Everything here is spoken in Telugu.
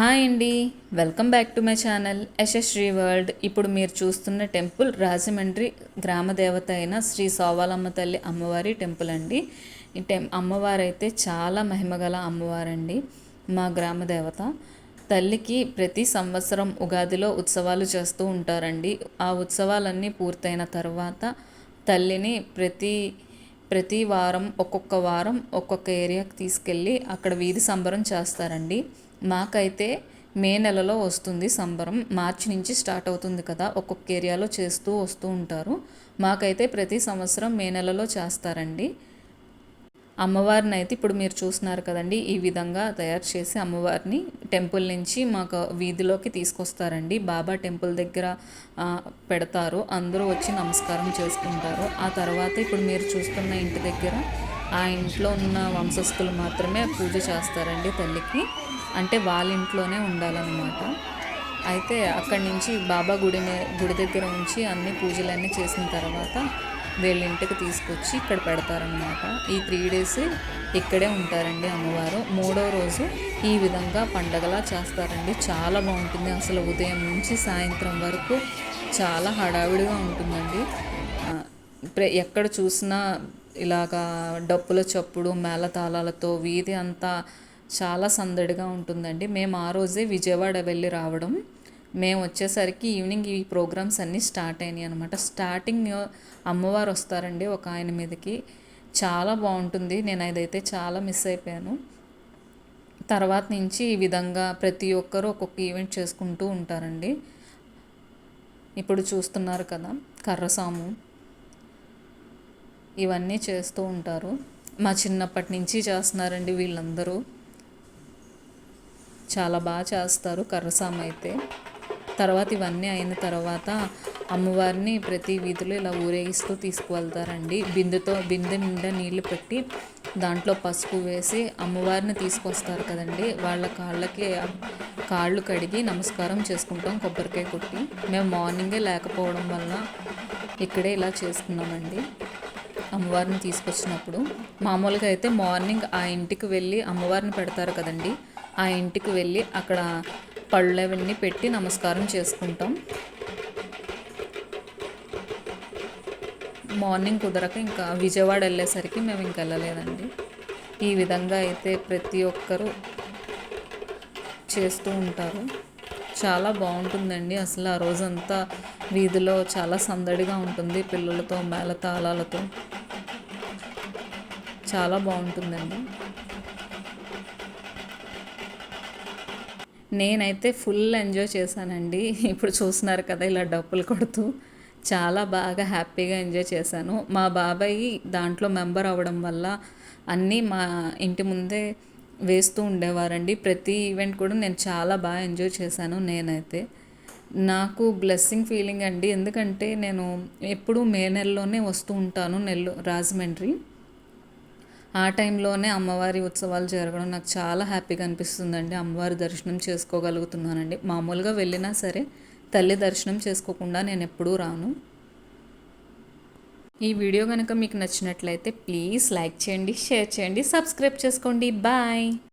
హాయ్ అండి. Welcome back to my channel Yashasri world. ఇప్పుడు మీరు చూస్తున్న టెంపుల్ రాజమండ్రి గ్రామ దేవత అయిన శ్రీ సోవాలమ్మ తల్లి అమ్మవారి టెంపుల్ అండి. ఈ టెం అమ్మవారు అయితే చాలా మహిమగల అమ్మవారండి మా గ్రామ దేవత. తల్లికి ప్రతి సంవత్సరం ఉగాదిలో ఉత్సవాలు చేస్తూ ఉంటారండి. ఆ ఉత్సవాలన్నీ పూర్తయిన తర్వాత తల్లిని ప్రతి ప్రతి వారం ఒక్కొక్క వారం ఒక్కొక్క ఏరియాకి తీసుకెళ్ళి అక్కడ వీధి సంబరం చేస్తారండి. మాకైతే మే నెలలో వస్తుంది సంబరం. మార్చి నుంచి స్టార్ట్ అవుతుంది కదా ఒక్కొక్క ఏరియాలో చేస్తూ వస్తూ ఉంటారు. మాకైతే ప్రతి సంవత్సరం మే నెలలో చేస్తారండి. అమ్మవారిని అయితే ఇప్పుడు మీరు చూస్తున్నారు కదండి ఈ విధంగా తయారు చేసి అమ్మవారిని టెంపుల్ నుంచి మాకు వీధిలోకి తీసుకొస్తారండి. బాబా టెంపుల్ దగ్గర పెడతారు. అందరూ వచ్చి నమస్కారం చేసుకుంటారు. ఆ తర్వాత ఇప్పుడు మీరు చూస్తున్న ఇంటి దగ్గర ఆ ఇంట్లో ఉన్న వంశస్థులు మాత్రమే పూజ చేస్తారండి తల్లికి. అంటే వాళ్ళ ఇంట్లోనే ఉండాలన్నమాట. అయితే అక్కడి నుంచి బాబా గుడి గుడి దగ్గర ఉంచి అన్ని పూజలన్నీ చేసిన తర్వాత వీళ్ళ ఇంటికి తీసుకొచ్చి ఇక్కడ పెడతారనమాట ఈ త్రీ డేస్ ఇక్కడే ఉంటారండి అమ్మవారు. మూడో రోజు ఈ విధంగా పండగలా చేస్తారండి. చాలా బాగుంటుంది. అసలు ఉదయం నుంచి సాయంత్రం వరకు చాలా హడావిడిగా ఉంటుందండి. ఎక్కడ చూసినా ఇలాగా డప్పుల చప్పుడు మేళతాళాలతో వీధి అంతా చాలా సందడిగా ఉంటుందండి. మేము ఆ రోజే విజయవాడ వెళ్ళి రావడం. మేము వచ్చేసరికి ఈవినింగ్ ఈ ప్రోగ్రామ్స్ అన్నీ స్టార్ట్ అయినాయి అనమాట స్టార్టింగ్ అమ్మవారు వస్తారండి ఒక ఆయన మీదకి. చాలా బాగుంటుంది. నేను అదైతే చాలా మిస్ అయిపోయాను. తర్వాత నుంచి ఈ విధంగా ప్రతి ఒక్కరూ ఒక్కొక్క ఈవెంట్ చేసుకుంటూ ఉంటారండి. ఇప్పుడు చూస్తున్నారు కదా కర్రసాము. ఇవన్నీ చేస్తూ ఉంటారు. మా చిన్నప్పటి నుంచి చేస్తున్నారండి వీళ్ళందరూ. చాలా బాగా చేస్తారు కర్రసామ అయితే. తర్వాత ఇవన్నీ అయిన తర్వాత అమ్మవారిని ప్రతి వీధిలో ఇలా ఊరేగిస్తూ తీసుకువెళ్తారండి. బిందెతో బిందె నిండా నీళ్ళు పెట్టి దాంట్లో పసుపు వేసి అమ్మవారిని తీసుకొస్తారు కదండి. వాళ్ళ కాళ్ళకి కాళ్ళు కడిగి నమస్కారం చేసుకుంటాం కొబ్బరికాయ కొట్టి. మేము మార్నింగే లేకపోవడం వల్ల ఇక్కడే ఇలా చేసుకున్నామండి. అమ్మవారిని తీసుకొచ్చినప్పుడు మామూలుగా అయితే మార్నింగ్ ఆ ఇంటికి వెళ్ళి అమ్మవారిని పెడతారు కదండి. ఆ ఇంటికి వెళ్ళి అక్కడ పళ్ళు అవన్నీ పెట్టి నమస్కారం చేసుకుంటాం. మార్నింగ్ కుదరక ఇంకా విజయవాడ వెళ్ళేసరికి మేము ఇంక వెళ్ళలేదండి. ఈ విధంగా అయితే ప్రతి ఒక్కరూ చేస్తూ ఉంటారు. చాలా బాగుంటుందండి. అసలు ఆ రోజంతా వీధిలో చాలా సందడిగా ఉంటుంది పిల్లలతో మేళతాళాలతో. చాలా బాగుంటుందండి. నేనైతే ఫుల్ ఎంజాయ్ చేశానండి. ఇప్పుడు చూస్తున్నారు కదా ఇలా డప్పులు కొడుతూ. చాలా బాగా హ్యాపీగా ఎంజాయ్ చేశాను. మా బాబాయ్ దాంట్లో మెంబర్ అవ్వడం వల్ల అన్నీ మా ఇంటి ముందే వేస్తూ ఉండేవారండి. ప్రతి ఈవెంట్ కూడా నేను చాలా బాగా ఎంజాయ్ చేశాను నేనైతే. నాకు బ్లెస్సింగ్ ఫీలింగ్ అండి. ఎందుకంటే నేను ఎప్పుడూ మే నెలలోనే వస్తూ ఉంటాను నెల్లూరు రాజమండ్రి. ఆ టైంలోనే అమ్మవారి ఉత్సవాలు జరగడం నాకు చాలా హ్యాపీగా అనిపిస్తుందండి. అమ్మవారి దర్శనం చేసుకోగలుగుతున్నానండి. మామూలుగా వెళ్ళినా సరే తల్లి దర్శనం చేసుకోకుండా నేను ఎప్పుడూ రాను. ఈ వీడియో కనుక మీకు నచ్చినట్లయితే ప్లీజ్ లైక్ చేయండి షేర్ చేయండి సబ్స్క్రైబ్ చేసుకోండి. బాయ్!